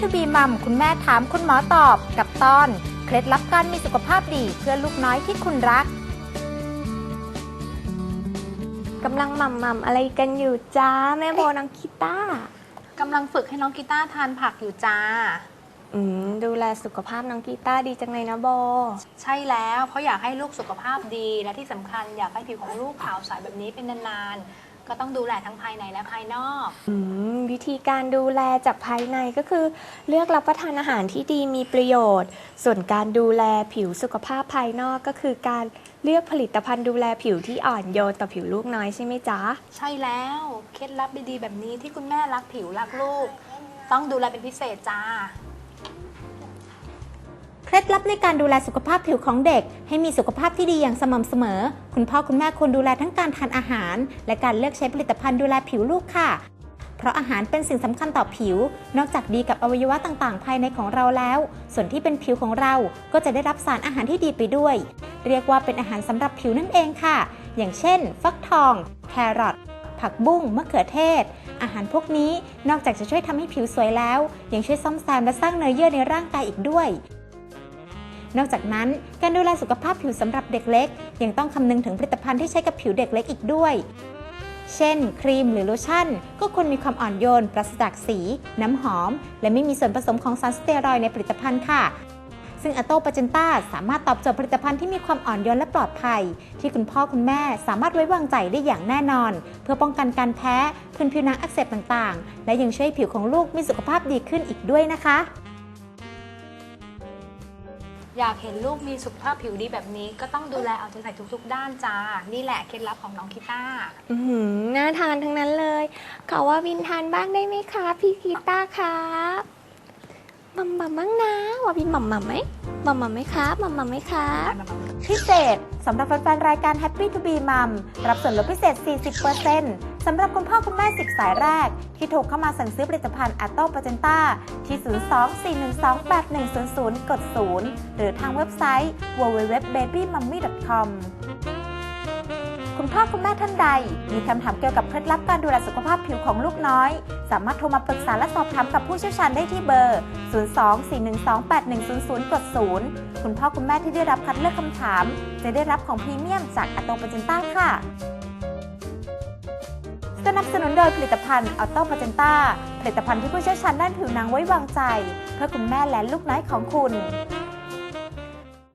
to be Mom คุณแม่ถามคุณหมอตอบ กับตอน เคล็ดลับการมีสุขภาพดีเพื่อลูกน้อยที่คุณรักกำลังหม่ำม่ำอะไรกันอยู่จ้า แม่โบน้องคิต้ากำลังฝึกให้น้องกีตาร์ทานผักอยู่จ้า อืมดูแลสุขภาพน้องกีต้าดีจังเลยนะโบ ใช่แล้วเพราะอยากให้ลูกสุขภาพดีและที่สำคัญอยากให้ผิวของลูกขาวใสแบบนี้เป็นนานๆ ก็ต้องดูแลทั้งภายในและภายนอก อืมวิธีการดูแลจากภายในก็คือ เลือกรับประทานอาหารที่ดีมีประโยชน์ ส่วนการดูแลผิวสุขภาพภายนอกก็คือการเลือกผลิตภัณฑ์ดูแลผิวที่อ่อนโยนต่อผิวลูกน้อยใช่ไหมจ๊ะ ใช่แล้วเคล็ดลับดีๆแบบนี้ที่คุณแม่รักผิวรักลูก ต้องดูแลเป็นพิเศษจ้าเค ล็ดลับในการดูแลสุขภาพผิวของเด็ก ให้มีสุขภาพที่ดีอย่างสม่ำเสมอ คุณพ่อคุณแม่ควรดูแลทั้งการทานอาหาร และการเลือกใช้ผลิตภัณฑ์ดูแลผิวลูกค่ะ เพราะอาหารเป็นสิ่งสำคัญต่อผิว นอกจากดีกับอวัยวะต่างๆ ภายในของเราแล้ว ส่วนที่เป็นผิวของเราก็จะได้รับสารอาหารที่ดีไปด้วย เรียกว่าเป็นอาหารสำหรับผิวนั่นเองค่ะ อย่างเช่น ฟักทอง แครอทผักบุ้งมะเขือเทศ อาหารพวกนี้นอกจากจะช่วยทำให้ผิวสวยแล้ว ยังช่วยซ่อมแซมและสร้างเนื้อเยื่อในร่างกายอีกด้วย นอกจากนั้นการดูแลสุขภาพผิวสำหรับเด็กเล็ก ยังต้องคำนึงถึงผลิตภัณฑ์ที่ใช้กับผิวเด็กเล็กอีกด้วย เช่น ครีมหรือโลชั่น ก็ควรมีความอ่อนโยน ปราศจากสี น้ำหอม และไม่มีส่วนผสมของสารสเตียรอยด์ในผลิตภัณฑ์ค่ะซึ่งอ t โตป a เจนต้าสามารถตอบโจทย์ผลิตภัณฑ์ที่มีความอ่อนโยนและปลอดภัย ที่คุณพ่อคุณแม่สามารถไว้วางใจได้อย่างแน่นอน เพื่อป้องกันการแพ้พื้นผิวหนังอักเสบต่างๆ และยังช่วยให้ผิวของลูกมีสุขภาพดีขึ้นอีกด้วยนะคะ อยากเห็นลูกมีสุขภาพผิวดีแบบนี้ ก็ต้องดูแลเอาใจใส่ทุกๆ ด้านจ้า นี่แหละเคล็ดลับของน้องกีตาร์อือหือน่าทานทั้งนั้นเลย ขอว่าวินทานบ้างได้ไหมคะ พี่กีต้าครับมัมมัมบ้างนะว่าวินมัมมัมไหมมัมมัมไหมครับมัมมัมไหมครับพิเศษสำหรับแฟนๆรายการ Happy to be Mom รับส่วนลดพิเศษ 40% สำหรับคุณพ่อคุณแม่ 10 สายแรก ที่โทรเข้ามาสั่งซื้อผลิตภัณฑ์ a t o p a c e n t a ที่ 02-412-8100 กด 0 หรือทางเว็บไซต์ www.babymummy.com คุณพ่อคุณแม่ท่านใด มีคำถามเกี่ยวกับเคล็ดลับการดูแลสุขภาพผิวของลูกน้อย สามารถโทรมาปรึกษาและสอบถามกับผู้เชี่ยวชาญได้ที่เบอร์ 02-412-8100 กด 0 คุณพ่อคุณแม่ที่ได้รับคัดเลือกคำถาม จะได้รับของพรีเมียมจากอ t โตป a เจนต้าค่ะ นับสนุนโดยผลิตภัณฑ์อ t โตปาเจนต้าผลิตภัณฑ์ที่ผู้เชี่ยวชาญด้านผิวหนังไว้วางใจ เพื่อคุณแม่และลูกน้อยของคุณ